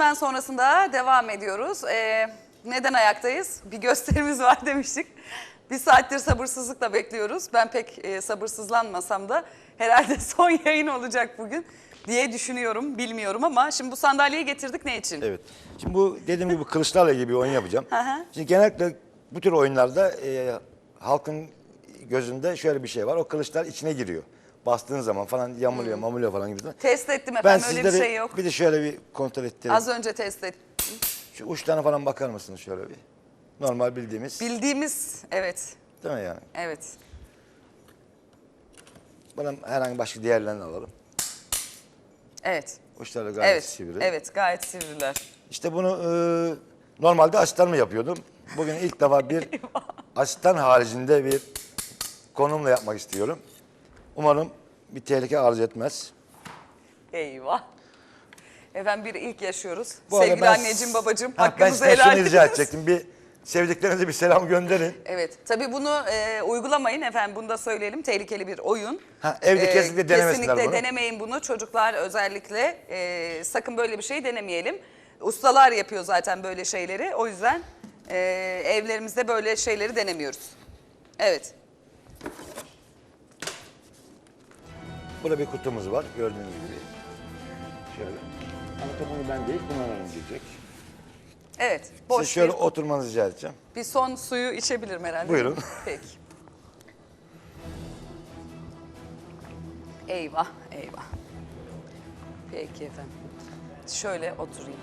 hemen sonrasında devam ediyoruz. Ee, neden ayaktayız? Bir gösterimiz var demiştik. Bir saattir sabırsızlıkla bekliyoruz. Ben pek e, sabırsızlanmasam da herhalde son yayın olacak bugün diye düşünüyorum. Bilmiyorum ama şimdi bu sandalyeyi getirdik ne için? Evet. Şimdi bu dediğim gibi kılıçlarla ilgili bir oyun yapacağım. Hı. Şimdi genellikle bu tür oyunlarda e, halkın gözünde şöyle bir şey var. O kılıçlar içine giriyor. Bastığın zaman falan yamuluyor, mamuluyor falan gibi. Test ettim efendim öyle bir şey yok. bir de şöyle bir kontrol ettireyim. Az önce test ettim. Şu uçlarına falan bakar mısınız şöyle bir? Normal bildiğimiz. Bildiğimiz evet. Değil mi yani? Evet. Bunun herhangi başka diğerlerini alalım. Evet. Uçları gayet Evet. sivri. Evet gayet sivriler. İşte bunu e, normalde asistan mı yapıyordum? Bugün ilk defa bir asistan haricinde bir konumla yapmak istiyorum. Umarım bir tehlike arz etmez. Eyvah. Efendim bir ilk yaşıyoruz. Bu arada Sevgili ben- anneciğim babacığım Ha, ben hakkınızı size helal şunu rica ediniz. edecektim. Bir sevdiklerinize bir selam gönderin. Evet. Tabii bunu e, uygulamayın efendim. Bunu da söyleyelim. Tehlikeli bir oyun. Ha, evde kesinlikle denemesinler Kesinlikle bunu. denemeyin bunu. Çocuklar özellikle e, sakın böyle bir şey denemeyelim. Ustalar yapıyor zaten böyle şeyleri. O yüzden e, evlerimizde böyle şeyleri denemiyoruz. Evet. Burada bir kutumuz var gördüğünüz gibi. Şöyle. Ama bunu ben değil, bunlar diyecek. Evet. Boş Size şöyle bir, oturmanızı rica edeceğim. bir son suyu içebilirim herhalde. Buyurun. Peki. Eyvah, eyvah. Peki efendim. Şöyle oturayım.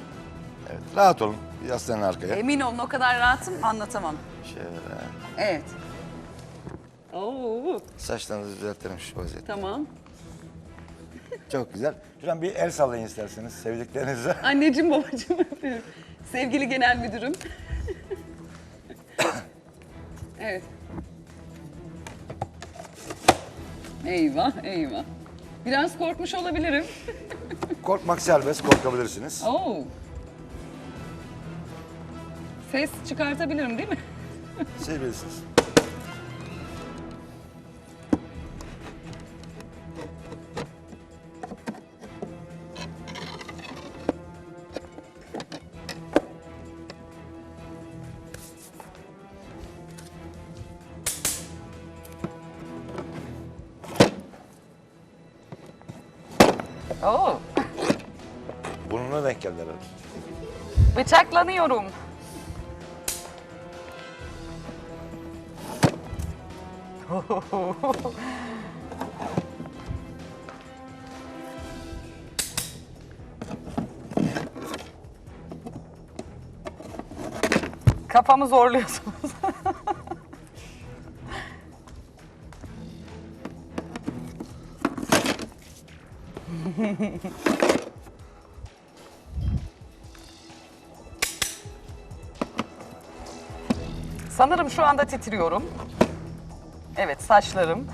Evet, rahat olun. Yaslanın arkaya. Emin olun o kadar rahatım anlatamam. Şöyle. Evet. Oo, Saçlarınızı düzeltelim şu vaziyette. tamam. Çok güzel. Şuradan bir el sallayın isterseniz sevdiklerinize. Anneciğim babacığım öpüyorum. Sevgili genel müdürüm. evet. Eyvah eyvah. Biraz korkmuş olabilirim. Korkmak serbest, korkabilirsiniz. Oo. Ses çıkartabilirim değil mi? Siz bilirsiniz. Oo. Burnuna denk geldi herhalde. Bıçaklanıyorum. Kafamı zorluyorsunuz. Sanırım şu anda titriyorum. Evet saçlarım.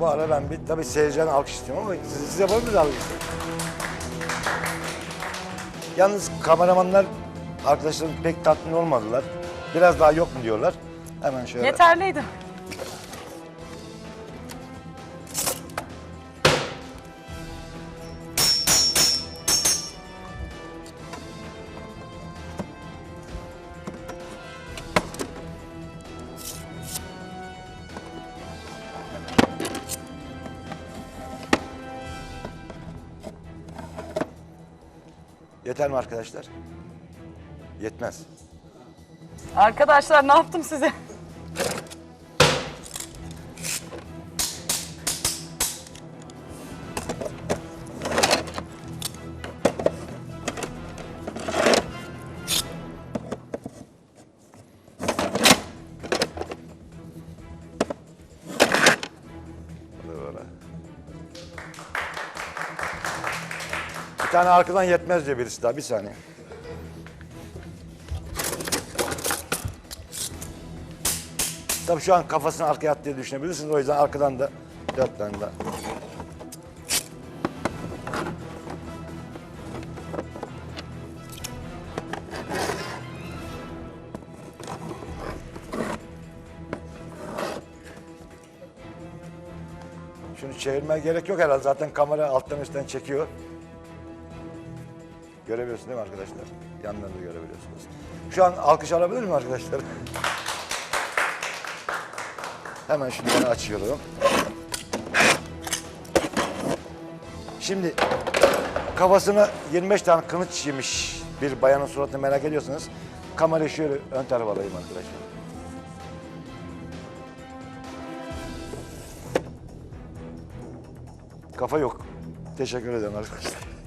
Bu ara ben bir tabii seyirciden alkış istiyorum ama siz, siz yapabilir misiniz? Yalnız kameramanlar arkadaşlarım pek tatmin olmadılar. Biraz daha yok mu diyorlar. Hemen şöyle. Yeterliydi. Yeter mi arkadaşlar? Yetmez. Arkadaşlar ne yaptım size? Bir tane arkadan yetmez diyor birisi daha. Bir saniye. Tabii şu an kafasını arkaya attı diye düşünebilirsiniz. O yüzden arkadan da dört tane daha. Şunu çevirmeye gerek yok herhalde. Zaten kamera alttan üstten çekiyor. Görebiliyorsun değil mi arkadaşlar? Yanlarını da görebiliyorsunuz. Şu an alkış alabilir miyim arkadaşlar? Hemen şunları açıyorum. Şimdi kafasına 25 tane kılıç yemiş bir bayanın suratını merak ediyorsanız kamerayı şöyle ön tarafa alayım arkadaşlar. Kafa yok. Teşekkür ederim arkadaşlar.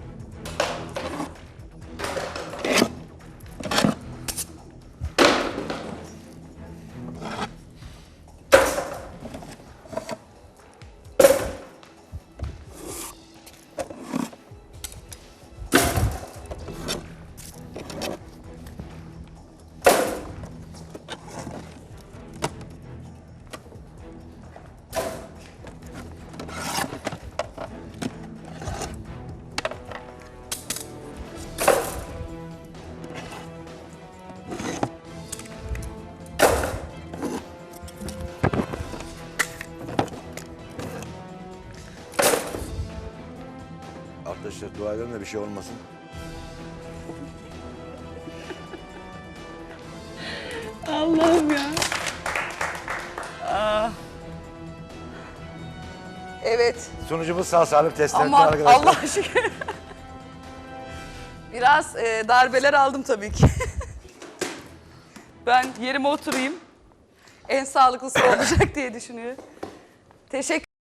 Arkadaşlar dua edelim de bir şey olmasın. Allah'ım ya. Aa. Evet. Sunucumuz sağ salim test etti Ama arkadaşlar. Allah şükür. Biraz e, darbeler aldım tabii ki. ben yerime oturayım. En sağlıklısı olacak diye düşünüyorum. Teşekkür